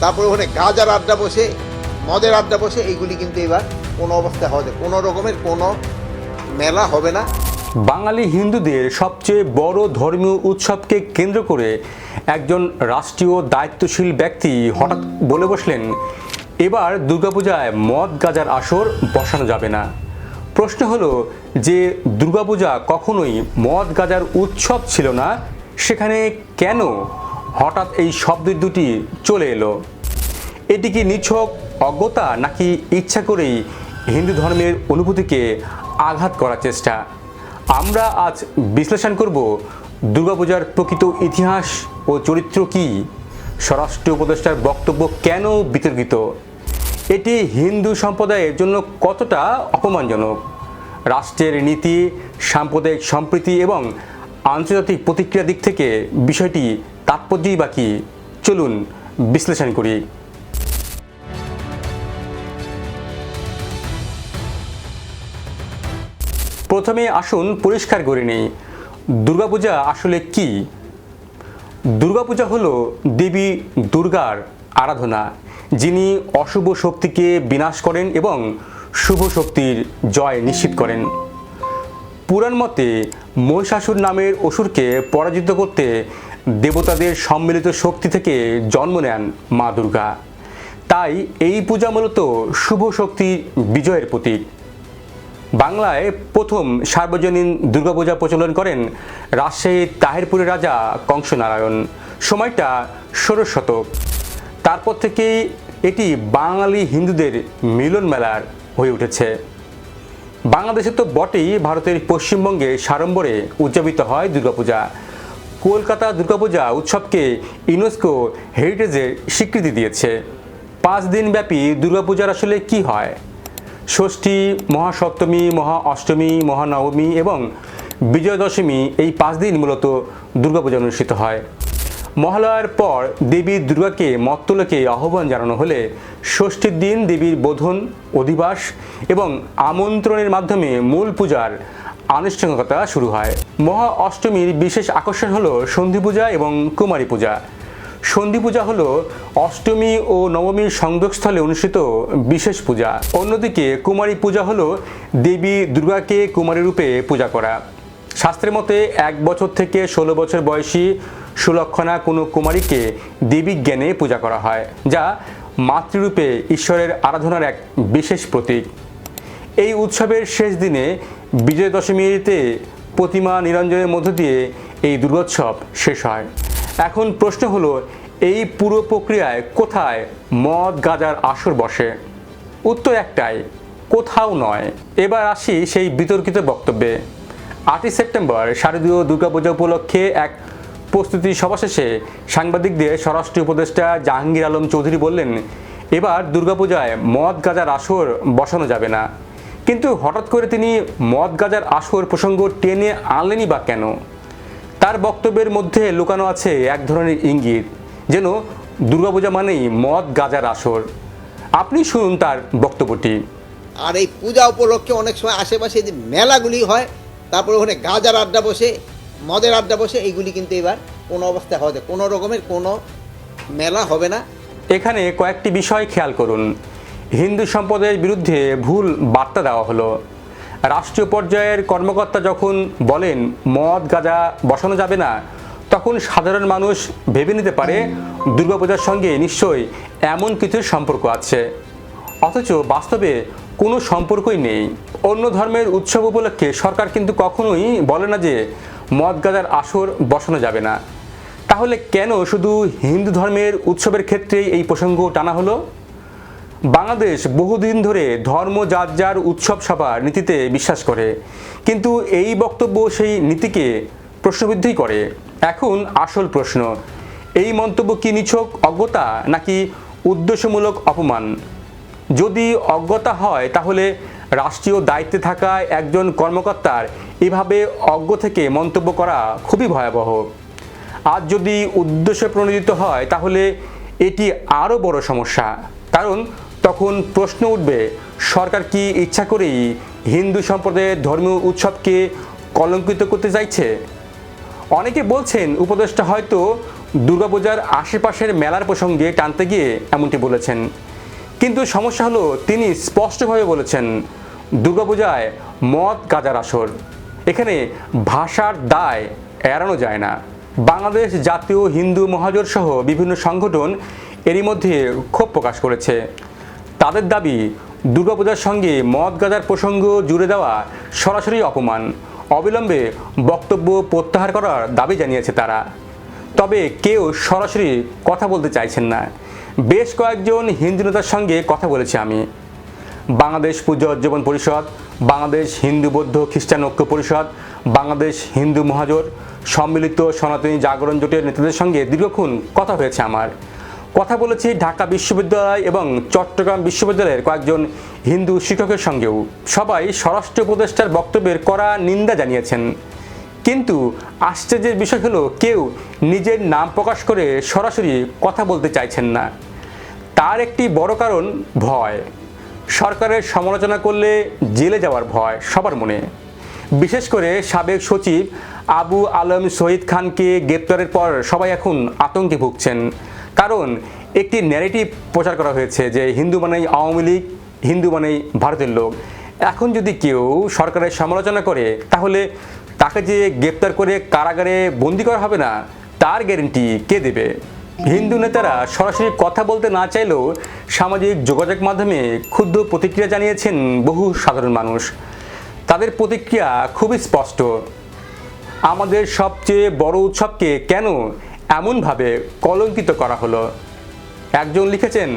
তারপরে ওখানে গাজার আড্ডা বসে, মদের আড্ডা বসে, এইগুলি কিন্তু এবার কোনো অবস্থায় হবে কোনো রকমের কোনো মেলা হবে না। বাঙালি হিন্দুদের সবচেয়ে বড় ধর্মীয় উৎসবকে কেন্দ্র করে একজন রাষ্ট্রীয় দায়িত্বশীল ব্যক্তি হঠাৎ বলে বসলেন, এবার দুর্গাপূজায় মদ গাজার আসর বসানো যাবে না। প্রশ্ন হলো যে, দুর্গাপূজা কখনোই মদ গাজার উৎসব ছিল না, সেখানে কেন? হঠাৎ এই শব্দ দুটি চলে এলো। এটি কি নিছক অজ্ঞতা নাকি ইচ্ছা করেই হিন্দু ধর্মের অনুভূতিকে আঘাত করার চেষ্টা? আমরা আজ বিশ্লেষণ করব দুর্গাপূজার প্রকৃত ইতিহাস ও চরিত্র কি? স্বরাষ্ট্র উপদেষ্টার বক্তব্য কেন বিতর্কিত? এটি হিন্দু সম্প্রদায়ের জন্য কতটা অপমানজনক? রাষ্ট্রের নীতি, সাম্প্রদায়িক সম্প্রীতি এবং আন্তর্জাতিক প্রতিক্রিয়া দিক থেকে বিষয়টি তাৎপর্যই বাকি চলুন বিশ্লেষণ করি। প্রথমে আসুন পরিষ্কার করে নিই, দুর্গাপূজা আসলে কি? দুর্গাপূজা হলো দেবী দুর্গার আরাধনা, যিনি অশুভ শক্তিকে বিনাশ করেন এবং শুভ শক্তির জয় নিশ্চিত করেন। পুরাণ মতে মহিষাসুর নামের অসুরকে পরাজিত করতে দেবতাদের সম্মিলিত শক্তি থেকে জন্ম নেন মা দুর্গা। তাই এই পূজা মূলত শুভ শক্তি বিজয়ের প্রতীক। বাংলায় প্রথম সার্বজনীন দুর্গাপূজা প্রচলন করেন রাজশাহীর তাহিরপুরের রাজা কংসনারায়ণ। সময়টা ষোড়শ শতক। তারপর থেকেই এটি বাঙালি হিন্দুদের মিলন মেলার হয়ে উঠেছে। বাংলাদেশে তো বটেই ভারতের পশ্চিমবঙ্গে সাড়ম্বরে উদযাপিত হয় দুর্গাপূজা। কলকাতা দুর্গাপূজা উৎসবকে ইউনেস্কো হেরিটেজের স্বীকৃতি দিয়েছে। পাঁচ দিনব্যাপী দুর্গাপূজার আসলে কি হয়? ষষ্ঠী, মহাসপ্তমী, মহা অষ্টমী, মহানবমী এবং বিজয়া দশমী এই পাঁচ দিন মূলত দুর্গাপূজা অনুষ্ঠিত হয়। মহালয়ার পর দেবী দুর্গাকে মত্তলোকে আহ্বান জানানো হলে ষষ্ঠীর দিন দেবীর বোধন, অধিবাস এবং আমন্ত্রণের মাধ্যমে মূল পূজার আনুষ্ঠানিকতা শুরু হয়। মহা অষ্টমীর বিশেষ আকর্ষণ হলো সন্ধি পূজা এবং কুমারী পূজা। সন্ধি পূজা হলো অষ্টমী ও নবমীর সংযোগস্থলে অনুষ্ঠিত বিশেষ পূজা। অন্যদিকে কুমারী পূজা হলো দেবী দুর্গাকে কুমারী রূপে পূজা করা। শাস্ত্রের মতে এক বছর থেকে ষোলো বছর বয়সী সুলক্ষণা কোনো কুমারীকে দেবী জ্ঞানে পূজা করা হয়, যা মাতৃরূপে ঈশ্বরের আরাধনার এক বিশেষ প্রতীক। এই উৎসবের শেষ দিনে বিজয় দশমীতে প্রতিমা নিরঞ্জনের মধ্য দিয়ে এই দুর্গোৎসব শেষ হয়। এখন প্রশ্ন হলো, এই পুরো প্রক্রিয়ায় কোথায় মদ, গাজার আসর বসে? উত্তর একটাই, কোথাও নয়। এবার আসি সেই বিতর্কিত বক্তব্যে। আটই সেপ্টেম্বর শারদীয় দুর্গাপূজা উপলক্ষে এক প্রস্তুতি সভা শেষে সাংবাদিকদের স্বরাষ্ট্র উপদেষ্টা জাহাঙ্গীর আলম চৌধুরী বললেন, এবার দুর্গাপূজায় মদ, গাজার আসর বসানো যাবে না। কিন্তু হঠাৎ করে তিনি মদ গাজার আসর প্রসঙ্গ টেনে আনলেনই বা কেন? তার বক্তব্যের মধ্যে লুকানো আছে এক ধরনের ইঙ্গিত যেন দুর্গাপূজা মানেই মদ গাজার আসর। আপনি শুনুন তার বক্তব্যটি। আর এই পূজা উপলক্ষে অনেক সময় আশেপাশে যে মেলাগুলি হয় তারপরে ওখানে গাজার আড্ডা বসে মদের আড্ডা বসে এইগুলি কিন্তু এবার কোনো অবস্থায় হবে কোনো রকমের কোনো মেলা হবে না। এখানে কয়েকটি বিষয় খেয়াল করুন। হিন্দু সম্প্রদায়ের বিরুদ্ধে ভুল বার্তা দেওয়া হলো। রাষ্ট্রীয় পর্যায়ের কর্মকর্তা যখন বলেন, মদ, গাঁজা বসানো যাবে না, তখন সাধারণ মানুষ ভেবে নিতে পারে দুর্গাপূজার সঙ্গে নিশ্চয়ই এমন কিছু সম্পর্ক আছে। অথচ বাস্তবে কোনো সম্পর্কই নেই। অন্য ধর্মের উৎসব উপলক্ষে সরকার কিন্তু কখনোই বলে না যে মদ, গাজার আসর বসানো যাবে না। তাহলে কেন শুধু হিন্দু ধর্মের উৎসবের ক্ষেত্রেই এই প্রসঙ্গ টানা হলো? বাংলাদেশ বহুদিন ধরে ধর্ম যার যার উৎসব সভার নীতিতে বিশ্বাস করে, কিন্তু এই বক্তব্য সেই নীতিকে প্রশ্নবিদ্ধই করে। এখন আসল প্রশ্ন, এই মন্তব্য কি নিছক অজ্ঞতা নাকি উদ্দেশ্যমূলক অপমান? যদি অজ্ঞতা হয়, তাহলে রাষ্ট্রীয় দায়িত্বে থাকা একজন কর্মকর্তার এভাবে অজ্ঞ থেকে মন্তব্য করা খুবই ভয়াবহ। আজ যদি উদ্দেশ্য প্রণোদিত হয়, তাহলে এটি আরও বড় সমস্যা। কারণ তখন প্রশ্ন উঠবে, সরকার কি ইচ্ছা করেই হিন্দু সম্প্রদায়ের ধর্মীয় উৎসবকে কলঙ্কিত করতে চাইছে? অনেকে বলছেন উপদেষ্টা হয়তো দুর্গাপূজার আশেপাশের মেলার প্রসঙ্গে টানতে গিয়ে এমনটি বলেছেন। কিন্তু সমস্যা হলো তিনি স্পষ্টভাবে বলেছেন, দুর্গাপূজায় মদ গাজার আসর। এখানে ভাষার দায় এড়ানো যায় না। বাংলাদেশ জাতীয় হিন্দু মহাজোট সহ বিভিন্ন সংগঠন এরই মধ্যে ক্ষোভ প্রকাশ করেছে। তাদের দাবি, দুর্গাপূজার সঙ্গে মদ গাজার প্রসঙ্গ জুড়ে দেওয়া সরাসরি অপমান। অবিলম্বে বক্তব্য প্রত্যাহার করার দাবি জানিয়েছে তারা। তবে কেউ সরাসরি কথা বলতে চাইছেন না। বেশ কয়েকজন হিন্দু নেতার সঙ্গে কথা বলেছি আমি। বাংলাদেশ পূজা উদযাপন পরিষদ, বাংলাদেশ হিন্দু বৌদ্ধ খ্রিস্টান ঐক্য পরিষদ, বাংলাদেশ হিন্দু মহাজোট, সম্মিলিত সনাতনী জাগরণ জোটের নেতাদের সঙ্গে দীর্ঘক্ষণ কথা হয়েছে আমার। কথা বলেছি ঢাকা বিশ্ববিদ্যালয় এবং চট্টগ্রাম বিশ্ববিদ্যালয়ের কয়েকজন হিন্দু শিক্ষকের সঙ্গেও। সবাই স্বরাষ্ট্র উপদেষ্টার বক্তব্যের কড়া নিন্দা জানিয়েছেন। কিন্তু আশ্চর্যের বিষয় হলো, কেউ নিজের নাম প্রকাশ করে সরাসরি কথা বলতে চাইছেন না। তার একটি বড় কারণ ভয়। সরকারের সমালোচনা করলে জেলে যাওয়ার ভয় সবার মনে। বিশেষ করে সাবেক সচিব আবু আলম শহীদ খানকে গ্রেপ্তারের পর সবাই এখন আতঙ্কে ভুগছেন। কারণ একটি ন্যারেটিভ প্রচার করা হয়েছে যে হিন্দু মানেই আওয়ামী লীগ, হিন্দু মানেই ভারতের লোক। এখন যদি কেউ সরকারের সমালোচনা করে, তাহলে তাকে যে গ্রেপ্তার করে কারাগারে বন্দি করা হবে না, তার গ্যারেন্টি কে দেবে? হিন্দু নেতারা সরাসরি কথা বলতে না চাইলেও সামাজিক যোগাযোগ মাধ্যমে ক্ষুদ্র প্রতিক্রিয়া জানিয়েছেন বহু সাধারণ মানুষ। তাদের প্রতিক্রিয়া খুবই স্পষ্ট। আমাদের সবচেয়ে বড় উৎসবকে কেন এমনভাবে কলঙ্কিত করা হলো। একজন লিখেছেন,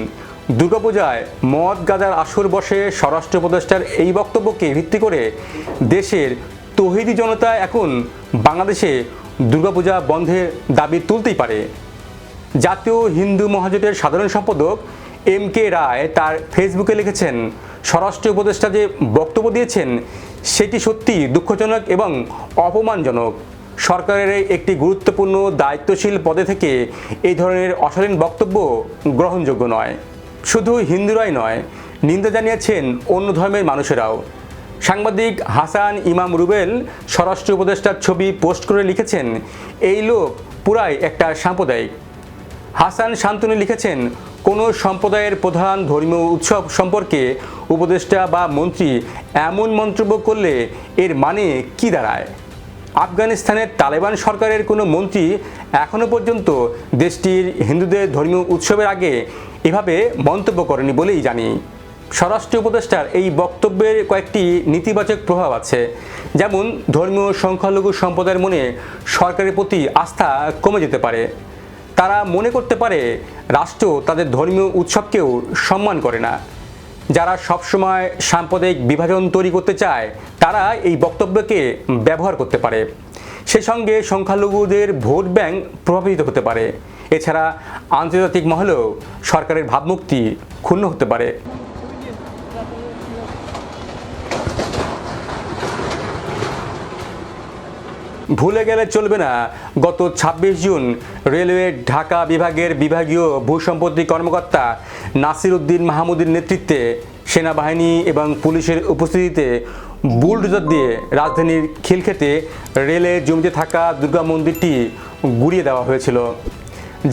দুর্গাপূজায় মদ গাজার আসর বসে স্বরাষ্ট্র উপদেষ্টার এই বক্তব্যকে ভিত্তি করে দেশের তহিদি জনতা এখন বাংলাদেশে দুর্গাপূজা বন্ধের দাবি তুলতেই পারে। জাতীয় হিন্দু মহাজোটের সাধারণ সম্পাদক এম কে রায় তার ফেসবুকে লিখেছেন, স্বরাষ্ট্র উপদেষ্টা যে বক্তব্য দিয়েছেন, সেটি সত্যি দুঃখজনক এবং অপমানজনক। সরকারের একটি গুরুত্বপূর্ণ দায়িত্বশীল পদে থেকে এই ধরনের অশালীন বক্তব্য গ্রহণযোগ্য নয়। শুধু হিন্দুরাই নয়, নিন্দা জানিয়েছেন অন্য ধর্মের মানুষেরাও। সাংবাদিক হাসান ইমাম রুবেল স্বরাষ্ট্র উপদেষ্টার ছবি পোস্ট করে লিখেছেন, এই লোক পুরাই একটা সাম্প্রদায়িক। হাসান শান্তনু লিখেছেন, কোনো সম্প্রদায়ের প্রধান ধর্মীয় উৎসব সম্পর্কে উপদেষ্টা বা মন্ত্রী এমন মন্তব্য করলে এর মানে কি দাঁড়ায়? আফগানিস্তানের তালেবান সরকারের কোনো মন্ত্রী এখনও পর্যন্ত দেশটির হিন্দুদের ধর্মীয় উৎসবের আগে এভাবে মন্তব্য করেনি বলেই জানি। স্বরাষ্ট্র উপদেষ্টার এই বক্তব্যের কয়েকটি নেতিবাচক প্রভাব আছে। যেমন, ধর্মীয় সংখ্যালঘু সম্প্রদায়ের মনে সরকারের প্রতি আস্থা কমে যেতে পারে। তারা মনে করতে পারে রাষ্ট্র তাদের ধর্মীয় উৎসবকেও সম্মান করে না। যারা সবসময় সাম্প্রদায়িক বিভাজন তৈরি করতে চায়, তারা এই বক্তব্যকে ব্যবহার করতে পারে। সে সঙ্গে সংখ্যালঘুদের ভোট ব্যাংক প্রভাবিত হতে পারে। এছাড়া আন্তর্জাতিক মহলেও সরকারের ভাবমূর্তি ক্ষুণ্ণ হতে পারে। ভুলে গেলে চলবে না গত ২৬ জুন রেলওয়ে ঢাকা বিভাগের বিভাগীয় ভূসম্পত্তি কর্মকর্তা নাসির উদ্দিন মাহমুদের নেতৃত্বে সেনাবাহিনী এবং পুলিশের উপস্থিতিতে বুলডোজার দিয়ে রাজধানীর খিলক্ষেতে রেলের জমিতে থাকা দুর্গা মন্দিরটি গুড়িয়ে দেওয়া হয়েছিল,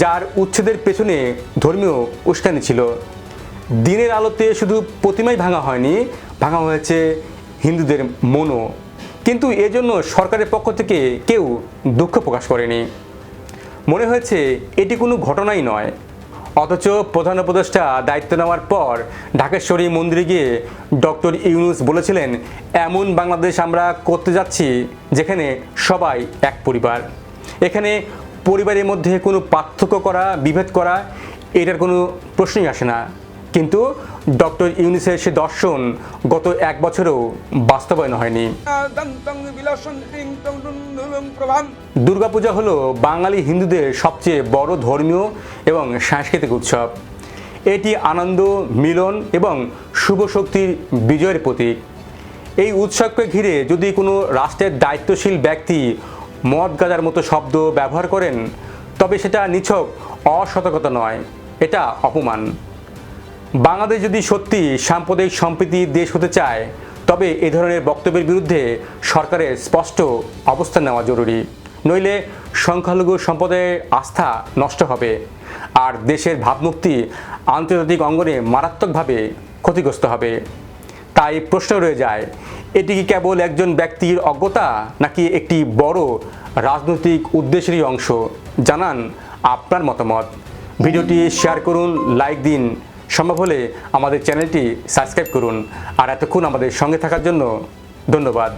যার উচ্ছেদের পেছনে ধর্মীয় উস্কানি ছিল। দিনের আলোতে শুধু প্রতিমাই ভাঙা হয়নি, ভাঙা হয়েছে হিন্দুদের মনও। কিন্তু এজন্য সরকারের পক্ষ থেকে কেউ দুঃখ প্রকাশ করেনি। মনে হয়েছে এটি কোনো ঘটনাই নয়। অথচ প্রধান উপদেষ্টা দায়িত্ব নেওয়ার পর ঢাকেশ্বরী মন্দিরে গিয়ে ডক্টর ইউনুস বলেছিলেন, এমন বাংলাদেশ আমরা করতে যাচ্ছি যেখানে সবাই এক পরিবার। এখানে পরিবারের মধ্যে কোনো পার্থক্য করা, বিভেদ করা, এটার কোনো প্রশ্নই আসে না। কিন্তু ডক্টর ইউনুসের সে দর্শন গত এক বছরেও বাস্তবায়ন হয়নি। দুর্গাপূজা হলো বাঙালি হিন্দুদের সবচেয়ে বড় ধর্মীয় এবং সাংস্কৃতিক উৎসব। এটি আনন্দ মিলন এবং শুভ শক্তির বিজয়ের প্রতীক। এই উৎসবকে ঘিরে যদি কোনো রাষ্ট্রের দায়িত্বশীল ব্যক্তি মদ গাজার মতো শব্দ ব্যবহার করেন তবে সেটা নিছক অসতর্কতা নয় এটা অপমান। বাংলাদেশ যদি সত্যি সাম্প্রদায়িক সম্প্রীতির দেশ হতে চায়, তবে এ ধরনের বক্তব্যের বিরুদ্ধে সরকারের স্পষ্ট অবস্থান নেওয়া জরুরি। নইলে সংখ্যালঘু সম্প্রদায়ের আস্থা নষ্ট হবে আর দেশের ভাবমূর্তি আন্তর্জাতিক অঙ্গনে মারাত্মকভাবে ক্ষতিগ্রস্ত হবে। তাই প্রশ্ন রয়ে যায়, এটি কি কেবল একজন ব্যক্তির অজ্ঞতা নাকি একটি বড় রাজনৈতিক উদ্দেশ্যেরই অংশ? জানান আপনার মতামত। ভিডিওটি শেয়ার করুন, লাইক দিন সম্ভব হলে আমাদের চ্যানেলটি সাবস্ক্রাইব করুন। আর এতক্ষণ আমাদের সঙ্গে থাকার জন্য ধন্যবাদ।